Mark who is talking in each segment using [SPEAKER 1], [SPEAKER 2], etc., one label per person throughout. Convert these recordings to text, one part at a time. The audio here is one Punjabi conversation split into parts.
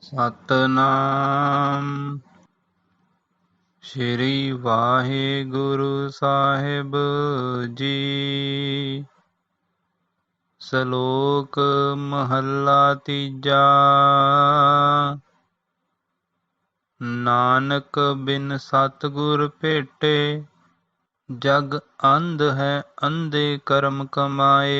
[SPEAKER 1] ਸਤਨਾਮ। ਸ਼੍ਰੀ ਵਾਹਿਗੁਰੂ ਸਾਹਿਬ ਜੀ। ਸ਼ਲੋਕ ਮਹੱਲਾ ਤੀਜਾ। ਨਾਨਕ ਬਿਨ ਸਤਗੁਰ ਭੇਟੇ, ਜਗ ਅੰਧ ਹੈ, ਅੰਧੇ ਕਰਮ ਕਮਾਏ।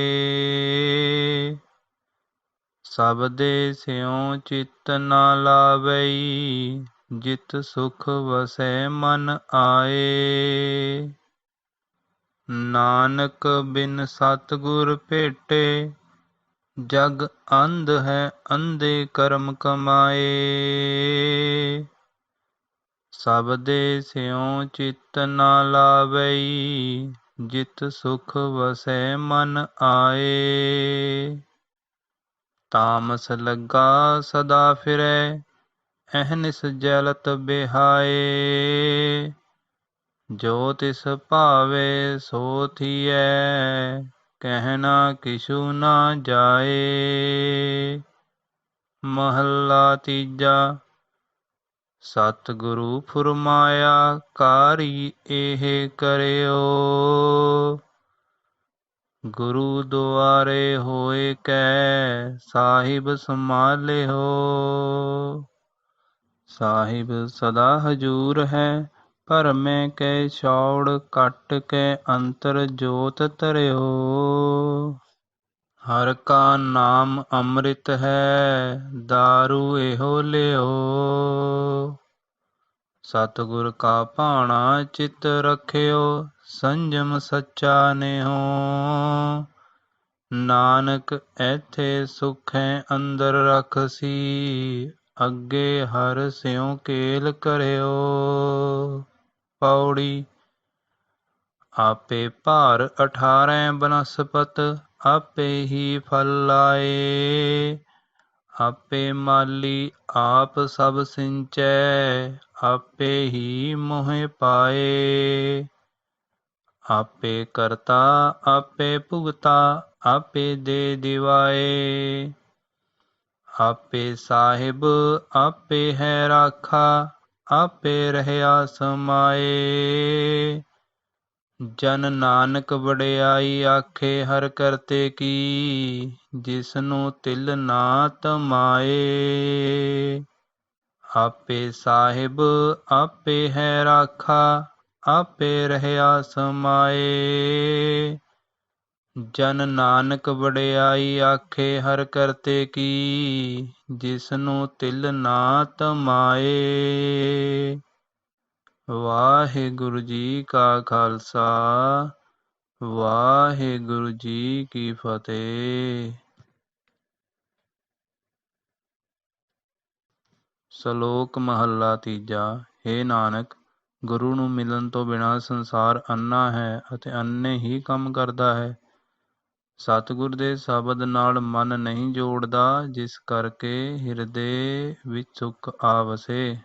[SPEAKER 1] ਸਭ ਦੇ ਸਿਉ ਚਿਤ ਨਾ ਲਾਵਈ, ਜਿਤ ਸੁਖ ਵਸੈ ਮਨ ਆਏ। ਨਾਨਕ ਬਿਨ ਸਤਗੁਰ ਭੇਟੇ, ਜਗ ਅੰਧ ਹੈ ਅੰਧੇ ਕਰਮ ਕਮਾਏ। ਸਭ ਦੇ ਸਿਉ ਚਿਤ ਨਾ ਲਾਵਈ, ਜਿਤ ਸੁਖ ਵਸੈ ਮਨ ਆਏ। ਤਾਮਸ ਲੱਗਾ ਸਦਾ ਫਿਰੈ, ਅਹਨਿਸ ਜਲਤ ਬਿਹਾਏ। ਜੋ ਤਿਸ ਭਾਵੇ ਸੋ ਥੀਐ ਕਹਿਣਾ ਕਿਛੂ ਨਾ ਜਾਏ। ਮਹੱਲਾ ਤੀਜਾ, ਸਤਿਗੁਰੂ ਫੁਰਮਾਇਆ, ਕਾਰੀ ਇਹ ਕਰਿਓ। ਗੁਰੂ ਦੁਆਰੇ ਹੋਏ ਕੈ, ਸਾਹਿਬ ਸੰਭਾਲਿਓ। ਸਾਹਿਬ ਸਦਾ ਹਜੂਰ ਹੈ, ਭਰਮੇ ਕੈ, ਛੌੜ ਕੱਟ ਕੇ, ਅੰਤਰ ਜੋਤ ਤਰਿਓ ਹਰ ਕਾ ਨਾਮ ਅੰਮ੍ਰਿਤ ਹੈ दारू ਇਹੋ ਲਿਓ। ਸਤਿਗੁਰ ਕਾ ਭਾਣਾ ਚਿਤ ਰਖਿਓ ਸੰਜਮ ਸੱਚਾ ਨਿਹੋ ਨਾਨਕ ਐਥੇ ਸੁਖੈ ਅੰਦਰ ਰਖਸੀ ਅੱਗੇ ਹਰ ਸਿਉ ਕੇਲ ਕਰਿਓ ਪੌੜੀ ਆਪੇ ਭਾਰ 18 ਬਨਸਪਤ ਆਪੇ ਹੀ ਫਲ ਲਾਏ ਆਪੇ ਮਾਲੀ ਆਪ ਸਭ ਸਿੰਚੈ ਆਪੇ ਹੀ ਮੋਹਿ ਪਾਏ ਆਪੇ ਕਰਤਾ, ਆਪੇ ਭੁਗਤਾ, ਆਪੇ ਦੇ ਦਿਵਾਏ। ਆਪੇ ਸਾਹਿਬ, ਆਪੇ ਹੈ ਰਾਖਾ, ਆਪੇ ਰਹਿਆ ਸਮਾਏ। ਜਨ ਨਾਨਕ ਵਡਿਆਈ ਆਖੇ, ਹਰ ਕਰਤੇ ਕੀ, ਜਿਸਨੂੰ ਤਿਲ ਨਾ ਤਮਾਏ। ਆਪੇ ਸਾਹਿਬ, ਆਪੇ ਹੈ ਰਾਖਾ ਆਪੇ ਰਹਿਆ ਸਮਾਏ। ਜਨ ਨਾਨਕ ਵਡਿਆਈ ਆਖੇ, ਹਰ ਕਰਤੇ ਕੀ, ਜਿਸਨੂੰ ਤਿਲ ਨਾ ਤਮਾਏ। ਵਾਹਿਗੁਰੂ ਜੀ ਕਾ ਖਾਲਸਾ, ਵਾਹਿਗੁਰੂ ਜੀ ਕੀ ਫਤਿਹ। ਸ਼ਲੋਕ ਮਹੱਲਾ ਤੀਜਾ हे ਨਾਨਕ ਗੁਰੂ ਨੂੰ ਮਿਲਣ ਤੋਂ ਬਿਨਾਂ ਸੰਸਾਰ ਅੰਨਾ ਹੈ ਅਤੇ ਅੰਨ੍ਹੇ ਹੀ ਕੰਮ ਕਰਦਾ ਹੈ। ਸਤਿਗੁਰ ਦੇ ਸ਼ਬਦ ਨਾਲ ਮਨ ਨਹੀਂ ਜੋੜਦਾ, ਜਿਸ ਕਰਕੇ ਹਿਰਦੇ ਵਿੱਚ ਸੁੱਖ ਆਵਸੇ।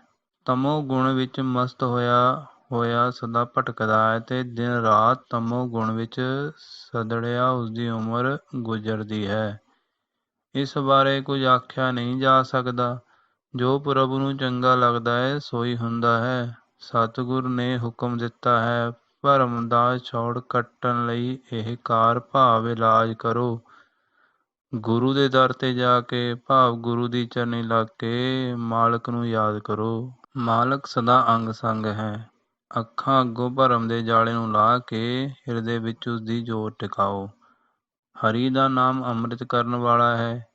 [SPEAKER 1] ਤਮੋ ਗੁਣ ਵਿੱਚ ਮਸਤ ਹੋਇਆ ਹੋਇਆ ਸਦਾ ਭਟਕਦਾ ਹੈ ਤੇ ਦਿਨ ਰਾਤ ਤਮੋ ਗੁਣ ਵਿੱਚ ਸਦੜਿਆ ਉਸਦੀ ਉਮਰ ਗੁਜ਼ਰਦੀ ਹੈ। ਇਸ ਬਾਰੇ ਕੁਝ ਆਖਿਆ ਨਹੀਂ ਜਾ ਸਕਦਾ। ਜੋ ਪ੍ਰਭੂ ਨੂੰ ਚੰਗਾ ਲੱਗਦਾ ਹੈ, ਸੋਈ ਹੁੰਦਾ ਹੈ। ਸਤਿਗੁਰ ਨੇ ਹੁਕਮ ਦਿੱਤਾ ਹੈ, ਭਰਮ ਦਾ ਛੋੜ ਕੱਟਣ ਲਈ ਇਹ ਕਾਰ ਭਾਵ ਇਲਾਜ ਕਰੋ। ਗੁਰੂ ਦੇ ਦਰ ਤੇ ਜਾ ਕੇ ਭਾਵ ਗੁਰੂ ਦੀ ਚਰਨੀ ਲੱਗ ਕੇ ਮਾਲਕ ਨੂੰ ਯਾਦ ਕਰੋ। ਮਾਲਕ ਸਦਾ ਅੰਗ ਸੰਗ ਹੈ। ਅੱਖਾਂ ਅੱਗੋਂ ਭਰਮ ਦੇ ਜਾਲੇ ਨੂੰ ਲਾ ਕੇ ਹਿਰਦੇ ਵਿੱਚ ਉਸ ਦੀ ਜੋਤ ਟਿਕਾਓ। ਹਰੀ ਦਾ ਨਾਮ ਅੰਮ੍ਰਿਤ ਕਰਨ ਵਾਲਾ ਹੈ।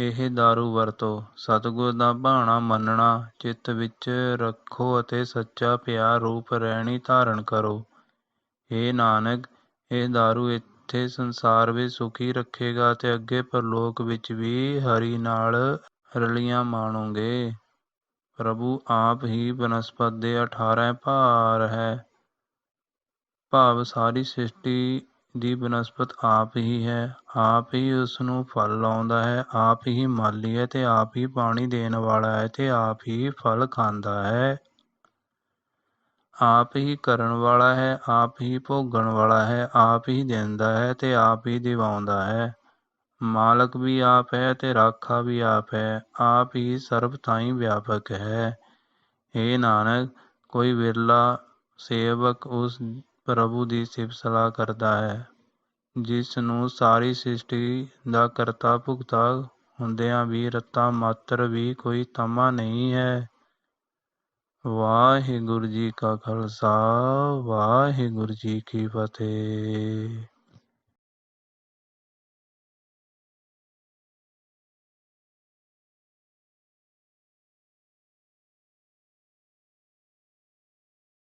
[SPEAKER 1] ਇਹ ਦਾਰੂ ਵਰਤੋ। ਸਤਿਗੁਰ ਦਾ ਭਾਣਾ ਮੰਨਣਾ, ਚਿੱਤ ਵਿੱਚ ਰੱਖੋ ਅਤੇ ਸੱਚਾ ਪਿਆਰ ਰੂਪ ਰਹਿਣੀ ਧਾਰਨ ਕਰੋ। हे ਨਾਨਕ, ਇਹ ਦਾਰੂ ਇੱਥੇ ਸੰਸਾਰ ਵਿੱਚ ਸੁਖੀ ਰੱਖੇਗਾ ਅਤੇ ਅੱਗੇ ਪ੍ਰਲੋਕ ਵਿੱਚ ਵੀ ਹਰੀ ਨਾਲ ਰਲੀਆਂ ਮਾਣੋਗੇ। ਪ੍ਰਭੂ ਆਪ ਹੀ ਬਨਸਪਤ ਦੇ 18 ਭਾਰ ਹੈ। ਭਾਵ ਸਾਰੀ ਸ੍ਰਿਸ਼ਟੀ ਦੀ ਬਨਸਪਤ ਆਪ ਹੀ ਹੈ ਆਪ ਹੀ ਉਸ ਨੂੰ ਫਲ ਲਾਉਂਦਾ ਹੈ ਆਪ ਹੀ ਮਾਲੀ ਹੈ ਅਤੇ ਆਪ ਹੀ ਪਾਣੀ ਦੇਣ ਵਾਲਾ ਹੈ ਅਤੇ ਆਪ ਹੀ ਫਲ ਖਾਂਦਾ ਹੈ ਆਪ ਹੀ ਕਰਨ ਵਾਲਾ ਹੈ ਆਪ ਹੀ ਭੋਗਣ ਵਾਲਾ ਹੈ ਆਪ ਹੀ ਦਿੰਦਾ ਹੈ ਅਤੇ ਆਪ ਹੀ ਦਿਵਾਉਂਦਾ ਹੈ ਮਾਲਕ ਵੀ ਆਪ ਹੈ ਤੇ ਰਾਖਾ ਵੀ ਆਪ ਹੈ ਆਪ ਹੀ ਸਰਬ ਥਾਈਂ ਵਿਆਪਕ ਹੈ ਏ ਨਾਨਕ ਕੋਈ ਵਿਰਲਾ ਸੇਵਕ ਉਸ ਪ੍ਰਭੂ ਦੀ ਸਿਫਤ ਸਲਾਹ ਕਰਦਾ ਹੈ। ਜਿਸ ਨੂੰ ਸਾਰੀ ਸ੍ਰਿਸ਼ਟੀ ਦਾ ਕਰਤਾ ਭੁਗਤਾ ਹੁੰਦਿਆਂ ਵੀ ਰਤਾ ਮਾਤਰ ਵੀ ਕੋਈ ਤਮਾ ਨਹੀਂ ਹੈ। ਵਾਹਿਗੁਰੂ ਜੀ ਕਾ ਖਾਲਸਾ, ਵਾਹਿਗੁਰੂ ਜੀ ਕੀ ਫਤਿਹ।